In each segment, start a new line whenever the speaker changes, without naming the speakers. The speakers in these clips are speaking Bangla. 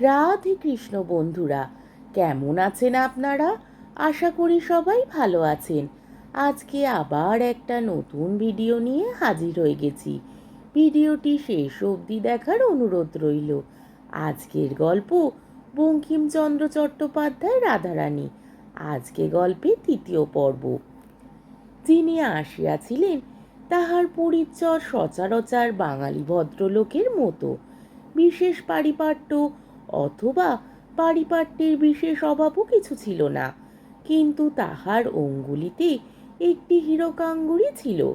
রাধে কৃষ্ণ বন্ধুরা, কেমন আছেন আপনারা? আশা করি সবাই ভালো আছেন। আজকে আবার একটা নতুন ভিডিও নিয়ে হাজির হয়ে গেছি। ভিডিওটি শেষ অবধি দেখার অনুরোধ রইল। আজকের গল্প বঙ্কিমচন্দ্র চট্টোপাধ্যায় রাধারানী, আজকে গল্পে তৃতীয় পর্ব। যিনি আসিয়াছিলেন, তাহার পরিচয় সচরাচর বাঙালি ভদ্রলোকের মতো। বিশেষ পারিপাট্য অথবা পারিপাট্যের বিশেষ অভাবও কিছু ছিল না। কিন্তু তাহার অঙ্গুলিতে একটি হীরকাঙ্গুরি ছিল।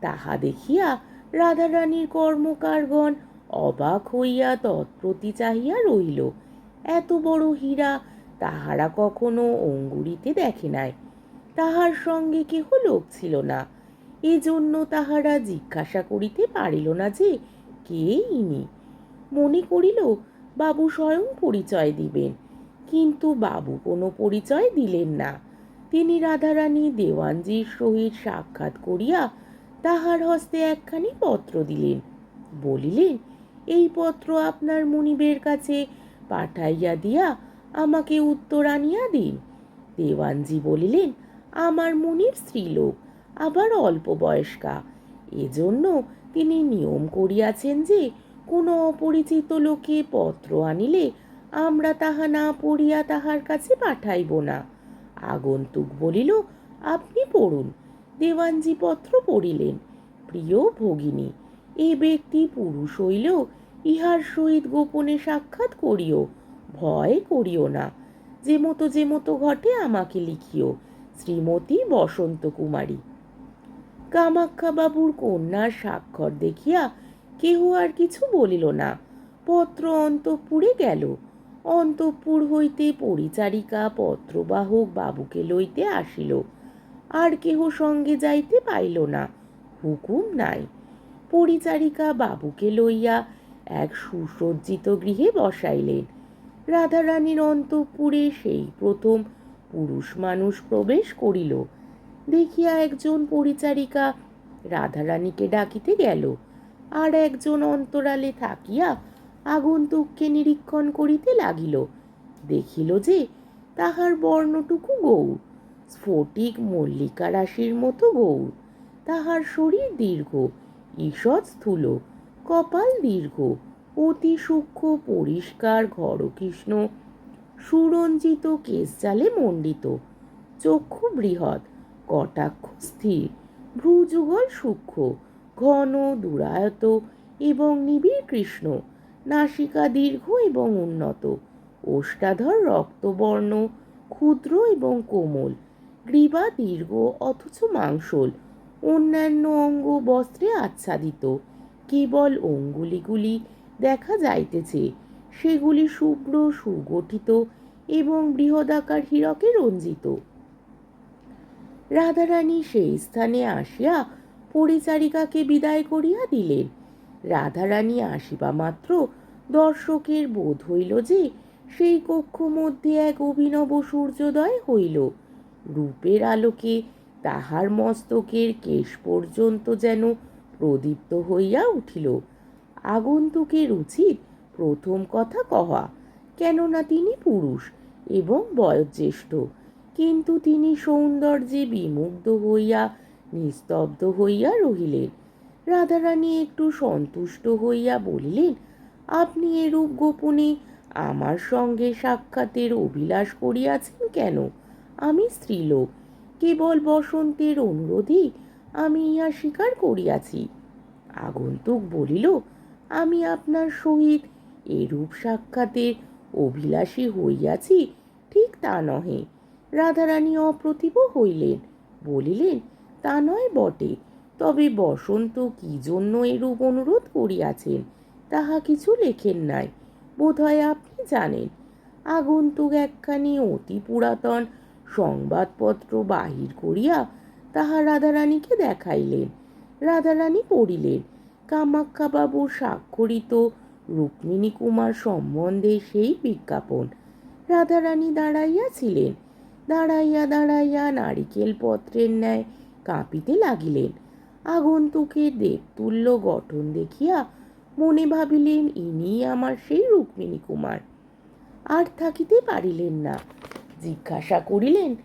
তাহা দেখিয়া রাধারানীর কর্মকারগণ অবাক হইয়া তৎপ্রতি চাহিয়া রহিল। এত বড় হীরা তাহারা কখনো অঙ্গুরিতে দেখে নাই। তাহার সঙ্গে কেহ লোক ছিল না। এজন্য তাহারা জিজ্ঞাসা করিতে পারিল না যে কে ইনি? মনে করিল বাবু স্বয়ং পরিচয় দিবেন। কিন্তু বাবু কোনো পরিচয় দিলেন না। তিনি রাধারানী দেওয়ানজির সহিত সাক্ষাৎ করিয়া তাহার হস্তে একখানি পত্র দিলেন। বলিলেন, এই পত্র আপনার মনিবের কাছে পাঠাইয়া দিয়া আমাকে উত্তর আনিয়া দিন। দেওয়ানজি বলিলেন, আমার মনিব স্ত্রীলোক, আবার অল্প বয়স্কা। এজন্য তিনি নিয়ম করিয়াছেন যে কোনো অপরিচিত লোকে পত্র আনিলে আমরা তাহা না পড়িয়া তাহার কাছে পাঠাইব না। আগন্তুক বলিল, আপনি পড়ুন। দেওয়ানজি পত্র পড়িলেন। প্রিয় ভগিনী, এ ব্যক্তি পুরুষ হইলেও ইহার সহিত গোপনে সাক্ষাৎ করিও, ভয় করিও না। যে মতো যে মতো ঘটে আমাকে লিখিও, শ্রীমতী বসন্ত কুমারী কামাক্ষাবাবুর কন্যার স্বাক্ষর দেখিয়া কেহ আর কিছু বলিল না। পত্র অন্তঃপুরে গেল। অন্তঃপুর হইতে পরিচারিকা পত্রবাহক বাবুকে লইতে আসিল। আর কেহ সঙ্গে যাইতে পাইল না, হুকুম নাই। পরিচারিকা বাবুকে লইয়া এক সুসজ্জিত গৃহে বসাইলেন। রাধারানীর অন্তঃপুরে সেই প্রথম পুরুষ মানুষ প্রবেশ করিল। দেখিয়া একজন পরিচারিকা রাধারানীকে ডাকিতে গেল। আর একজন অন্তরালে থাকিয়া আগন্তুককে নিরীক্ষণ করিতে লাগিল। দেখিল যে তাহার বর্ণটুকু গৌর স্ফটিক মল্লিকা রাশির মতো গৌর তাহার শরীর দীর্ঘ, ঈষৎ স্থূল, কপাল দীর্ঘ, অতি সূক্ষ্ম, পরিষ্কার, ঘরকৃষ্ণ, সুরঞ্জিত, কেশজালে মণ্ডিত। চক্ষু বৃহৎ, কটাক্ষ স্থির, ভ্রুযুগল সূক্ষ্ম ঘন, দুরায়ত এবং নিবিড় কৃষ্ণ, নাসিকা দীর্ঘ এবং উন্নত ওষ্ঠাধর রক্তবর্ণ, ক্ষুদ্র এবং কোমল, গ্রীবা দীর্ঘ অথচ মাংসল, অন্যান্য অঙ্গ বস্ত্রে আচ্ছাদিত, কেবল অঙ্গুলিগুলি দেখা যাইতেছে, সেগুলি শুভ্র, সুগঠিত এবং বৃহদাকার হীরকে রঞ্জিত। রাধারানী সেই স্থানে আসিয়া পরিচারিকাকে বিদায় করিয়া দিলেন। রাধারানী আসিবা মাত্র দর্শকের বোধ হইল যে, সেই কক্ষ মধ্যে এক অভিনব সূর্যোদয় হইল। রূপের আলোকে তাহার মস্তকের কেশ পর্যন্ত যেন প্রদীপ্ত হইয়া উঠিল। আগন্তুকের উচিত প্রথম কথা কহা কেননা তিনি পুরুষ এবং বয়োজ্যেষ্ঠ। কিন্তু তিনি সৌন্দর্যে বিমুগ্ধ হইয়া নিস্তব্ধ হইয়া রহিলেন। রাধারানী একটু সন্তুষ্ট হইয়া বলিলেন, আপনি এরূপ গোপনে আমার সঙ্গে সাক্ষাতের অভিলাষ করিয়াছেন কেন? আমি স্ত্রীলোক। কেবল বসন্তের অনুরোধেই আমি ইহা স্বীকার করিয়াছি। আগন্তুক বলিল, আমি আপনার সহিত এরূপ সাক্ষাতের অভিলাষী হইয়াছি, ঠিক তা নহে। রাধারানী অপ্রতিভ হইলেন, বলিলেন তা নয় বটে। তবে বসন্ত কি জন্য এরূপ অনুরোধ করিয়াছেন, তাহা কিছু লেখেন নাই। বোধহয় আপনি জানেন, আগন্তুক একখানি অতি পুরাতন সংবাদপত্র বাহির করিয়া তাহা রাধারানীকে দেখাইলেন। রাধারানী পড়িলেন কামাক্ষাবাবুর স্বাক্ষরিত রুক্মিণী কুমার সম্বন্ধে সেই বিজ্ঞাপন। রাধারানী দাঁড়াইয়াছিলেন, দাঁড়াইয়া দাঁড়াইয়া নারিকেল পত্রের ন্যায় কাঁপিতে লাগিলেন। আগন্তুকের দেবতুল্য গঠন দেখিয়া মনে ভাবিলেন, ইনি আমার সেই রুক্মিণী কুমার। আর থাকিতে পারিলেন না। জিজ্ঞাসা করিলেন,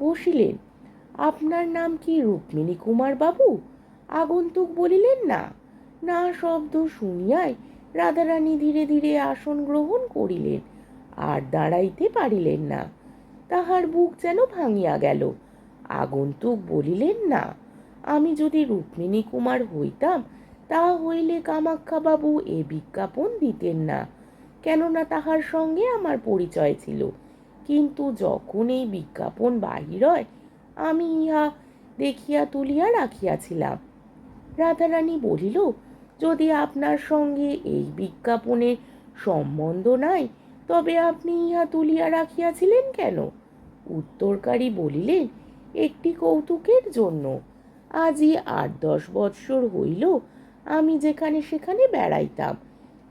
বসিলেন, আপনার নাম কি রুক্মিণী কুমার বাবু? আগন্তুক বলিলেন, না। না শব্দ শুনিয়াই রাধারানী ধীরে ধীরে আসন গ্রহণ করিলেন। আর দাঁড়াইতে পারিলেন না। তাহার বুক যেন ভাঙিয়া গেল। আগন্তুক বলিলেন না। আমি যদি রুক্মিণী কুমার হইতাম, তা হইলে কামাক্ষাবাবু এ বিজ্ঞাপন দিতেন না। কেননা তাহার সঙ্গে আমার পরিচয় ছিল। কিন্তু যখন এই বিজ্ঞাপন বাহির হয়, আমি ইহা দেখিয়া তুলিয়া রাখিয়াছিলাম। রাধারানী বলিল, যদি আপনার সঙ্গে এই বিজ্ঞাপনের সম্বন্ধ নাই, তবে আপনি ইহা তুলিয়া রাখিয়াছিলেন কেন? উত্তরকারী বলিলেন একটি কৌতুকের জন্য। আজই আট দশ বৎসর হইল, আমি যেখানে সেখানে বেড়াইতাম।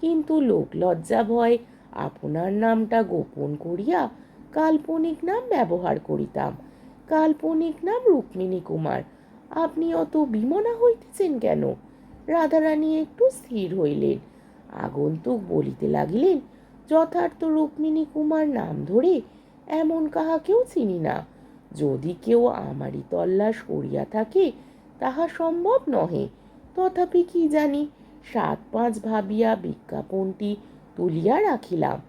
কিন্তু লোকলজ্জা ভয় আপনার নামটা গোপন করিয়া কাল্পনিক নাম ব্যবহার করিতাম। কাল্পনিক নাম রুক্মিণী কুমার। আপনি অত বিমনা হইতেছেন কেন? রাধারানী একটু স্থির হইলেন। আগন্তুক বলিতে লাগিলেন, যথার্থ রুক্মিণী কুমার নাম ধরে এমন কাহাকেও চিনি না। যদি কেউ আমারই তল্লাশ করিয়া থাকে, তাহা সম্ভব নহে। তথাপি কি জানি, সাত পাঁচ ভাবিয়া বিজ্ঞাপনটি তুলিয়া রাখিলাম।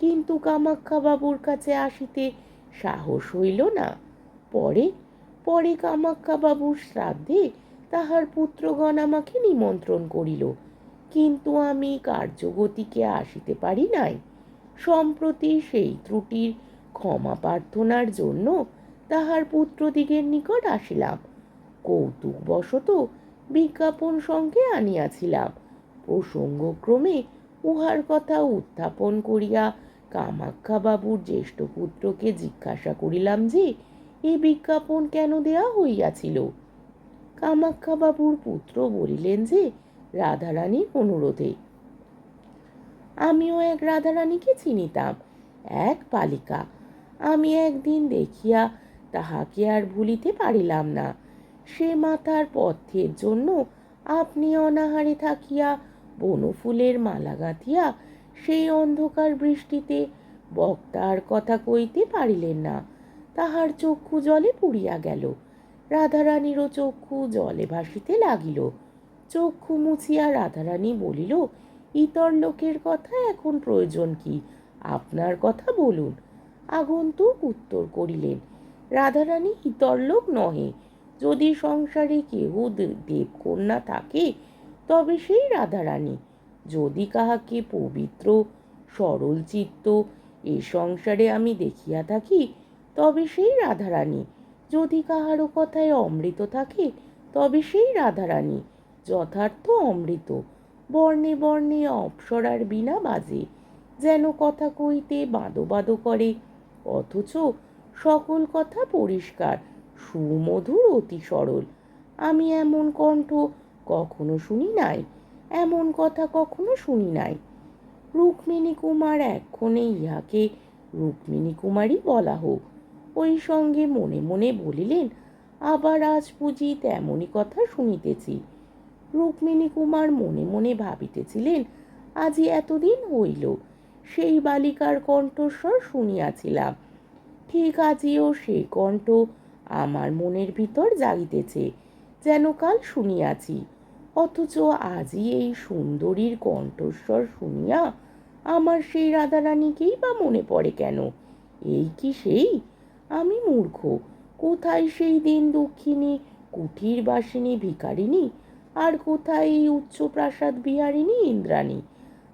কিন্তু কামাক্ষাবাবুর কাছে আসিতে সাহস হইল না। পরে পরে কামাক্ষাবাবুর শ্রাদ্ধে তাহার পুত্রগণ আমাকে নিমন্ত্রণ করিল। কিন্তু আমি কার্যগতিকে আসিতে পারি নাই। সম্প্রতি সেই ত্রুটির ক্ষমা প্রার্থনার জন্য তাহার পুত্রদিগের নিকট আসিলাম। কৌতুকবশত বিজ্ঞাপন সঙ্গে আনিয়াছিলাম। প্রসঙ্গক্রমে উহার কথা উত্থাপন করিয়া কামাক্ষাবাবুর জ্যেষ্ঠ পুত্রকে জিজ্ঞাসা করিলাম যে, এ বিজ্ঞাপন কেন দেয়া হইয়াছিল? কামাক্ষাবাবুর পুত্র বলিলেন যে, রাধারানীর অনুরোধে। আমিও এক রাধারানীকে চিনিতাম, এক বালিকা আমি একদিন দেখিয়া তাহাকে আর ভুলিতে পারিলাম না। সে মাথার পথ্যের জন্য আপনি অনাহারে থাকিয়া বনফুলের মালা গাঁথিয়া সেই অন্ধকার বৃষ্টিতে বক্তার কথা কইতে পারিলেন না। তাহার চক্ষু জলে পুড়িয়া গেল। রাধারানীরও চক্ষু জলে ভাসিতে লাগিল। চক্ষু মুছিয়া রাধারানী বলিল, ইতর লোকের কথা এখন প্রয়োজন কি? আপনার কথা বলুন। আগন্তুক উত্তর করিলেন রাধারানী ইতর লোক নহে। যদি সংসারে কেহ দেবকন্যা থাকে, তবে সেই রাধারানী। যদি কাহাকে পবিত্র, সরল চিত্ত এ সংসারে আমি দেখিয়া থাকি, তবে সেই রাধারানী। যদি কাহারও কথায় অমৃত থাকে, তবে সেই রাধারানী। যথার্থ অমৃত। বর্ণে বর্ণে অপসরার বিনা বাজে। যেন কথা কইতে বাদো বাদো করে, অথচ সকল কথা পরিষ্কার, সুমধুর, অতি সরল। আমি এমন কণ্ঠ কখনো শুনি নাই, এমন কথা কখনো শুনি নাই। রুক্মিণী কুমার এক্ষণে ইহাকে রুক্মিণী কুমারই বলা হোক। ওই সঙ্গে মনে মনে বলিলেন, আবার আজ বুঝি তেমনই কথা শুনিতেছি। রুক্মিণী কুমার মনে মনে ভাবিতেছিলেন, আজি এতদিন হইল, সেই বালিকার কণ্ঠস্বর শুনিয়াছিলাম। ঠিক আজিও সেই কণ্ঠ আমার মনের ভিতর জাগিতেছে, যেন কাল শুনিয়াছি। অথচ আজই এই সুন্দরীর কণ্ঠস্বর শুনিয়া আমার সেই রাধারানীকেই বা মনে পড়ে কেন? এই কি সেই? আমি মূর্খ, কোথায় সেই দিন দুঃখিনী কুঠির বাসিনী ভিকারিনী আর কোথায় এই উচ্চ প্রাসাদ বিহারিণী ইন্দ্রাণী?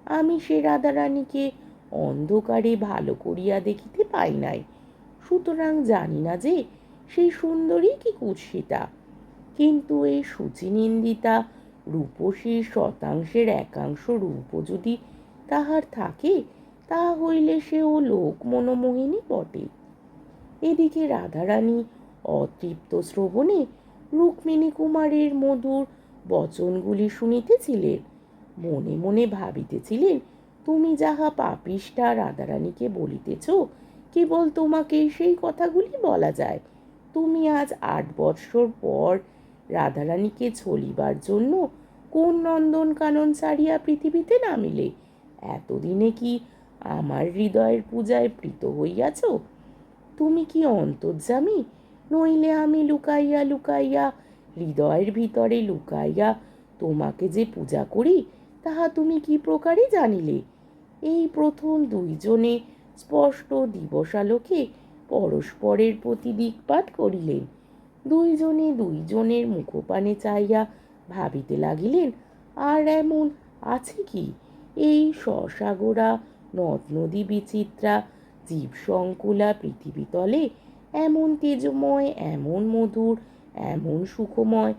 আমি সে রাধারানীকে অন্ধকারে ভালো করিয়া দেখিতে পাই নাই। সুতরাং জানি না যে সেই সুন্দরী কি কুৎসিতা। কিন্তু এই সুচিনিন্দিতা রূপসীর শতাংশের একাংশ রূপ যদি তাহার থাকে তাহা হইলে সেও লোক মনোমোহিনী বটে। এদিকে রাধারানী অতৃপ্ত শ্রবণে রুক্মিণী কুমারের মধুর বচনগুলি শুনিতেছিলেন। মনে মনে ভাবিতেছিলেন, তুমি যাহা পাপিষ্ঠা রাধারানীকে বলিতেছ কেবল তোমাকে সেই কথাগুলি বলা যায়। তুমি আজ আট বৎসর পর রাধারানীকে ছলিবার জন্য কোন নন্দন কানন ছাড়িয়া পৃথিবীতে নামিলে? এতদিনে কি আমার হৃদয়ের পূজায় প্রীত হইয়াছ? তুমি কি অন্তর্যামী? নইলে আমি লুকাইয়া লুকাইয়া, হৃদয়ের ভিতরে লুকাইয়া তোমাকে যে পূজা করি, তাহা তুমি কি প্রকারে জানিলে? এই প্রথম দুইজনে স্পষ্ট দিবসালোকে পরস্পরের প্রতি দিকপাত করিলেন। দুইজনে দুইজনের মুখপানে চাইয়া ভাবিতে লাগিলেন, আর এমন আছে কি? এই সসাগরা নদ নদী বিচিত্রা, জীবসংকুলা পৃথিবীতলে এমন তেজময়, এমন মধুর, এমন সুখময়,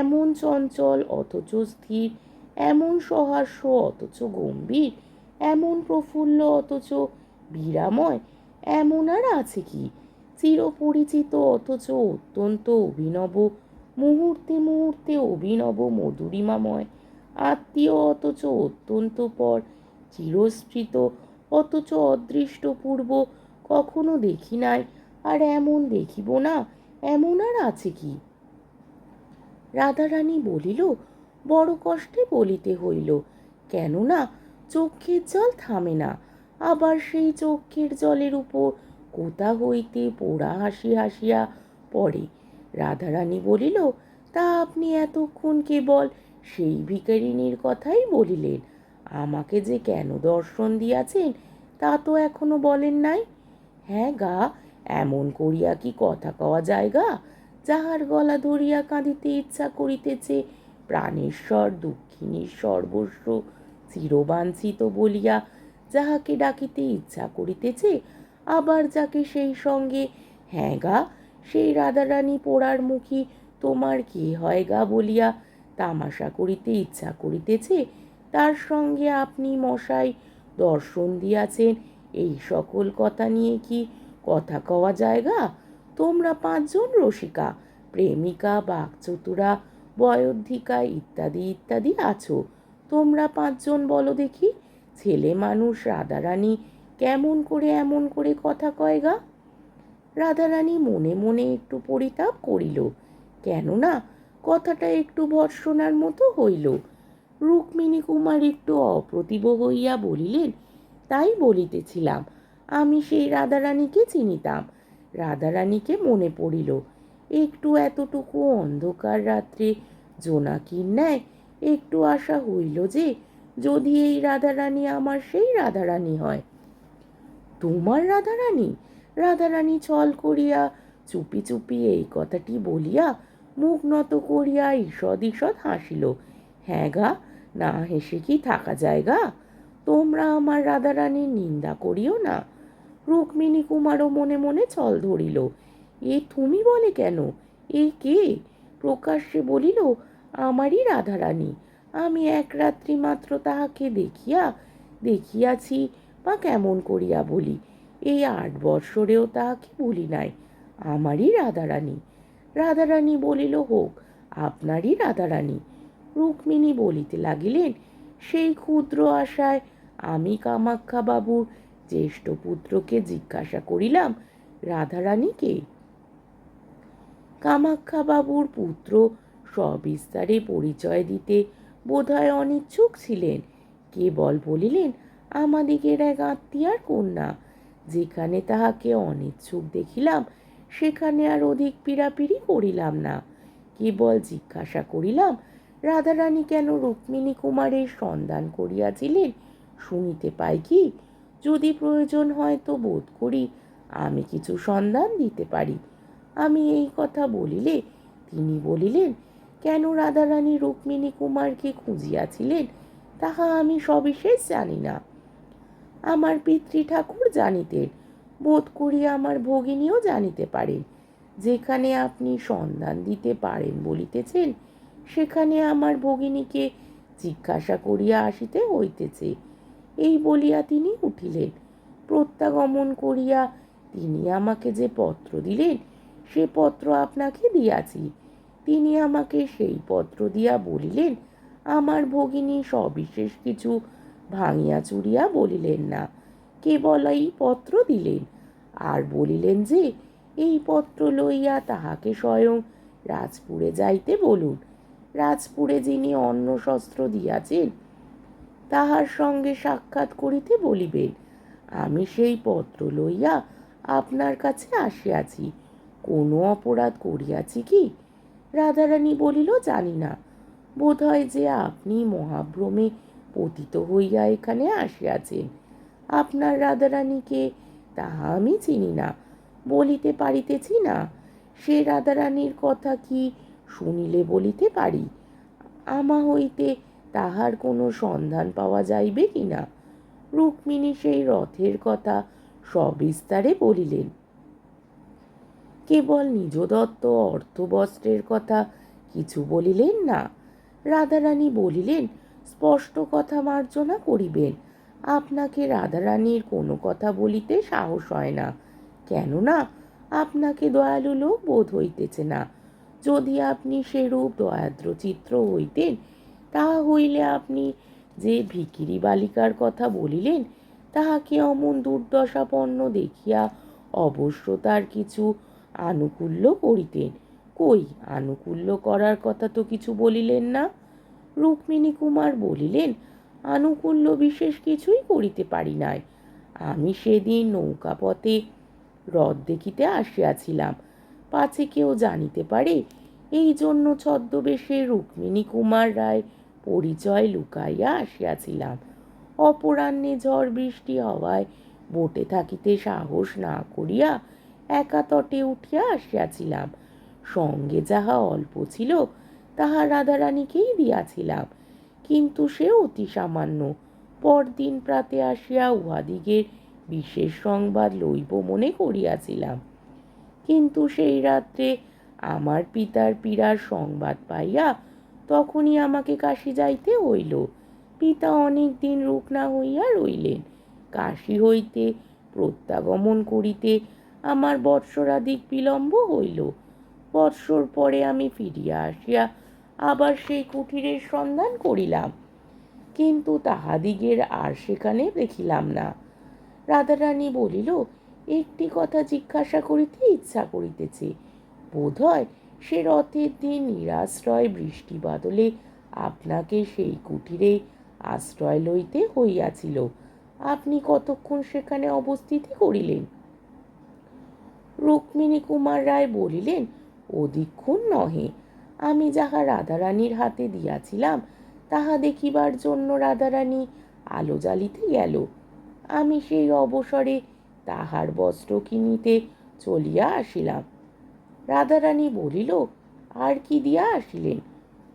এমন চঞ্চল অথচ স্থির, এমন সহাস্য অথচ গম্ভীর, এমন প্রফুল্ল অথচ বীরাময়, এমন আর আছে কি? চিরপরিচিত অথচ অত্যন্ত অভিনব, মুহূর্তে মুহূর্তে অভিনব মধুরিমাময়, আত্মীয় অথচ অত্যন্ত পর চিরস্মৃত অথচ অদৃষ্টপূর্ব, কখনো দেখি নাই আর এমন দেখিব না, এমন আর আছে কি? রাধারানী বলিল, বড় কষ্টে বলিতে হইল, কেননা চক্ষের জল থামে না আবার সেই চক্ষের জলের উপর কোথা হইতে পোড়া হাসি হাসিয়া পড়ে। রাধারানী বলিল, তা আপনি এতক্ষণ কেবল সেই ভিকারিনীর কথাই বলিলেন। আমাকে যে কেন দর্শন দিয়াছেন, তা তো এখনও বলেন নাই। হ্যাঁ গা, এমন করিয়া কি কথা কওয়া যায় গা? যাহার গলা ধরিয়া কাঁদিতে ইচ্ছা করিতেছে প্রাণেশ্বর দুঃখিনীর সর্বস্ব চিরবাঞ্ছিত বলিয়া যাহাকে ডাকিতে ইচ্ছা করিতেছে, আবার যাকে সেই সঙ্গে হ্যাঁ গা, সেই রাধারানী পোড়ার মুখী, তোমার কি হয় গা? বলিয়া তামাশা করিতে ইচ্ছা করিতেছে, তার সঙ্গে আপনি মশাই দর্শন দিয়াছেন, এই সকল কথা নিয়ে কি কথা কওয়া জায়গা তোমরা পাঁচজন রসিকা, প্রেমিকা, বাকচতুরা, বয়োধিকা ইত্যাদি ইত্যাদি আছো, তোমরা পাঁচজন বলো দেখি। ছেলে মানুষ রাধারানী কেমন করে এমন করে কথা কয় গা? রাধারানী মনে মনে একটু পরিতাপ করিল। কেননা কথাটা একটু ভর্সনার মতো হইল। রুক্মিণী কুমার একটু অপ্রতিভ হইয়া বলিলেন, তাই বলিতেছিলাম, আমি সেই রাধারানীকে চিনিতাম। রাধারানীকে মনে পড়িল, একটু এতটুকু অন্ধকার রাত্রে জোনাকির ন্যায় একটু আশা হইল যে যদি এই রাধারানী আমার, সেই রাধারানী হয়। তোমার রাধারানী? রাধারানী ছল করিয়া চুপি চুপি এই কথাটি বলিয়া মুখ নত করিয়া ঈষদ ঈষৎ হাসিল। হ্যাঁ গা, না হেসে কি থাকা যায় গা? তোমরা আমার রাধারানীর নিন্দা করিও না। রুক্মিণী কুমারও মনে মনে ছল ধরিল। এ তুমি বলে কেন? এ কে? প্রকাশ্যে বলিল, আমারই রাধারানী। আমি এক রাত্রি মাত্র তাহাকে দেখিয়া, দেখিয়াছি বা কেমন করিয়া বলি। এই আট বৎসরেও তাহাকে ভুলি নাই। আমারই রাধারানী। রাধারানী বলিল, হোক, আপনারই রাধারানী। রুক্মিণী বলিতে লাগিলেন, সেই ক্ষুদ্র আশায় আমি কামাখ্যা বাবুর জ্যেষ্ঠ পুত্রকে জিজ্ঞাসা করিলাম, রাধারানীকে? কামাখ্যা বাবুর পুত্র সবিস্তারে পরিচয় দিতে বোধহয় অনিচ্ছুক ছিলেন। কেবল বলিলেন, আমাদিগের এক আত্মীয়ার কন্যা। যেখানে তাহাকে অনিচ্ছুক দেখিলাম, সেখানে আর অধিক পীড়াপিড়ি করিলাম না। কেবল জিজ্ঞাসা করিলাম, রাধারানী কেন রুক্মিণী কুমারের সন্ধান করিয়াছিলেন? শুনিতে পাই কি, যদি প্রয়োজন হয় তো বোধ করি আমি কিছু সন্ধান দিতে পারি। আমি এই কথা বলিলে, তিনি বলিলেন কেন রাধারানী রুক্মিণী কুমারকে খুঁজিয়াছিলেন, তাহা আমি সবিশেষ জানি না। আমার পিতৃ ঠাকুর জানিতেন, বোধ করি আমার ভগিনীও জানিতে পারেন, যেখানে আপনি সন্ধান দিতে পারেন বলিতেছেন, সেখানে আমার ভগিনীকে জিজ্ঞাসা করিয়া আসিতে হইতেছে। এই বলিয়া তিনি উঠিলেন। প্রত্যাগমন করিয়া তিনি আমাকে যে পত্র দিলেন, সে পত্র আপনাকে দিয়াছি। তিনি আমাকে সেই পত্র দিয়া বলিলেন, আমার ভগিনী সবিশেষ কিছু ভাঙিয়া চুরিয়া বলিলেন না, কেবল এই পত্র দিলেন। আর বলিলেন যে, এই পত্র লইয়া তাহাকে স্বয়ং রাজপুরে যাইতে বলুন। রাজপুরে যিনি অন্ন শস্ত্র দিয়াছেন, তাহার সঙ্গে সাক্ষাৎ করিতে বলিবেন, আমি সেই পত্র লইয়া আপনার কাছে আসিয়াছি। কোনো অপরাধ করিয়াছি কি? রাধারানী বলিল, জানি না। বোধ হয় যে আপনি মহাভ্রমে পতিত হইয়া এখানে আসিয়াছেন। আপনার রাধারানীকে তাহা আমি চিনি না, বলিতে পারিতেছি না। সে রাধারানীর কথা কি শুনিলে বলিতে পারি? আমা হইতে তাহার কোনো সন্ধান পাওয়া যাইবে কি না? রুক্মিণী সেই রথের কথা সবিস্তারে বলিলেন। কেবল নিজ দত্ত অর্থবস্ত্রের কথা কিছু বলিলেন না। রাধারানী বলিলেন, স্পষ্ট কথা মার্জনা করিবেন। আপনাকে রাধারানীর কোনো কথা বলিতে সাহস হয় না। কেননা, আপনাকে দয়ালু লোক বোধ হইতেছে না। যদি আপনি সেরূপ দয়াদ্র চিত্র হইতেন, তাহা হইলে আপনি যে ভিকিরি বালিকার কথা বলিলেন, তাহাকে অমন দুর্দশাপন্ন দেখিয়া অবশ্য তার কিছু আনুকূল্য করিতেন। কই আনুকূল্য করার কথা তো কিছু বলিলেন না। রুক্মিণী কুমার বলিলেন, আনুকূল্য বিশেষ কিছুই করিতে পারি নাই। আমি সেদিন নৌকাপথে হ্রদ দেখিতে আসিয়াছিলাম। পাছে কেউ জানিতে পারে এই জন্য ছদ্মবেশে রুক্মিণী কুমার রায় পরিচয় লুকাইয়া আসিয়াছিলাম। অপরাহ্নে ঝড় বৃষ্টি হওয়ায় বোটে থাকিতে সাহস না করিয়া একা তটে উঠিয়া আসিয়াছিলাম। সঙ্গে যাহা অল্প ছিল, তাহা রাধারানীকেই দিয়াছিলাম। কিন্তু সে অতি সামান্য। পরদিন প্রাতে আসিয়া উহাদিগের বিশেষ সংবাদ লইব মনে করিয়াছিলাম। কিন্তু সেই রাত্রে আমার পিতার পীড়ার সংবাদ পাইয়া তখনই আমাকে কাশি যাইতে হইল। পিতা অনেক দিন রুকনা হইয়া রইলেন। কাশি হইতে প্রত্যাগমন করিতে আমার বৎসরাধিক বিলম্ব হইল। বৎসর পরে আমি ফিরিয়া আসিয়া আবার সেই কুঠিরের সন্ধান করিলাম। কিন্তু তাহাদিগের আর সেখানে দেখিলাম না। রাধারানী বলিল, একটি কথা জিজ্ঞাসা করিতে ইচ্ছা করিতেছে। বোধ হয় সে রথের দিন নিরাশ্রয় বৃষ্টি বাদলে আপনাকে সেই কুঠিরে আশ্রয় লইতে হইয়াছিল। আপনি কতক্ষণ সেখানে অবস্থিতি করিলেন? রুক্মিণী কুমার রায় বলিলেন অধিকক্ষণ নহে। আমি যাহা রাধারানীর হাতে দিয়াছিলাম, তাহা দেখিবার জন্য রাধারানী আলো জ্বালিতে গেল। আমি সেই অবসরে তাহার বস্ত্র কিনিতে চলিয়া আসিলাম। রাধারানী বলিল, আর কি দিয়া আসিলেন?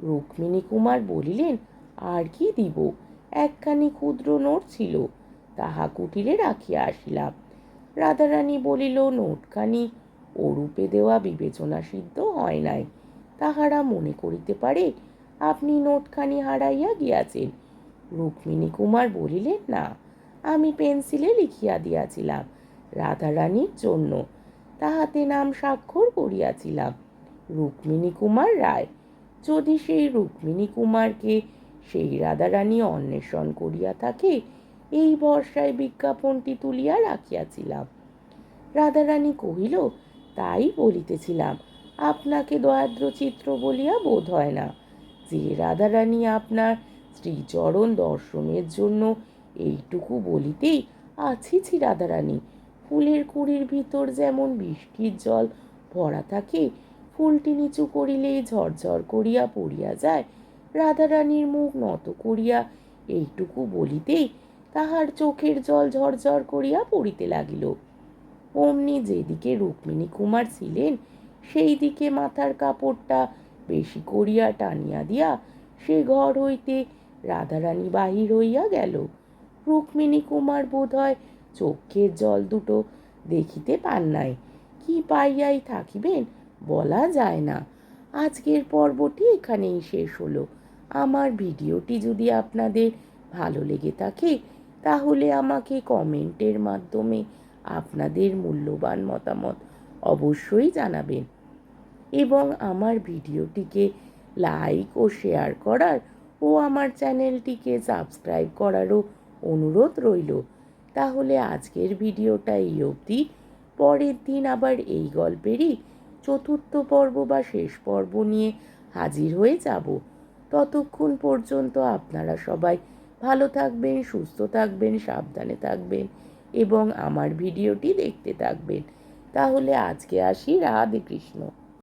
রুক্মিণী কুমার বলিলেন, আর কি দিব? একখানি ক্ষুদ্র নোট ছিল, তাহা কুটিরে রাখিয়া আসিলাম। রাধারানী বলিল, নোটখানি ওরূপে দেওয়া বিবেচনা সিদ্ধ হয় নাই। তাহারা মনে করিতে পারে আপনি নোটখানি হারাইয়া গিয়াছেন রুক্মিণী কুমার বলিলেন, না, আমি পেন্সিলে লিখিয়া দিয়াছিলাম রাধারানীর জন্য। তাহাতে নাম স্বাক্ষর করিয়াছিলাম। রুক্মিণী কুমার রায়, যদি সেই রুক্মিণী কুমারকে সেই রাধারানী অন্বেষণ করিয়া থাকে এই ভরসায় বিজ্ঞাপনটি তুলিয়া রাখিয়াছিলাম। রাধারানী কহিল, তাই বলিতেছিলাম, আপনাকে দয়াদ্র চিত্র বলিয়া বোধ হয় না। যে রাধারানী আপনার শ্রীচরণ দর্শনের জন্য এইটুকু বলিতেই আছিছি রাধারানী, ফুলের কুড়ির ভিতর যেমন বৃষ্টির জল ভরা থাকে, ফুলটি নিচু করিলেই ঝরঝর করিয়া পড়িয়া যায়, রাধারানীর মুখ নত করিয়া এইটুকু বলিতেই তাহার চোখের জল ঝরঝর করিয়া পড়িতে লাগিল। অমনি যেদিকে রুক্মিণী কুমার ছিলেন সেই দিকে মাথার কাপড়টা বেশি করিয়া টানিয়া দিয়া সে ঘর হইতে রাধারানী বাহির হইয়া গেল। রুক্মিণী কুমার বোধ হয় চক্ষের জল দুটো দেখিতে পান নাই। কি পাইয়াই থাকিবেন বলা যায় না। আজকের পর্বটি এখানেই শেষ হলো। আমার ভিডিওটি যদি আপনাদের ভালো লেগে থাকে তাহলে আমাকে কমেন্টের মাধ্যমে আপনাদের মূল্যবান মতামত অবশ্যই জানাবেন। এবং আমার ভিডিওটিকে লাইক ও শেয়ার করার ও আমার চ্যানেলটিকে সাবস্ক্রাইব করারও অনুরোধ রইল। তাহলে আজকের ভিডিওটা এই অবধি। পরের দিন আবার এই গল্পেরই চতুর্থ পর্ব বা শেষ পর্ব নিয়ে হাজির হয়ে যাব। ততক্ষণ পর্যন্ত আপনারা সবাই ভালো থাকবেন, সুস্থ থাকবেন, সাবধানে থাকবেন এবং আমার ভিডিওটি দেখতে থাকবেন। তাহলে আজকে আসি রাধে কৃষ্ণ।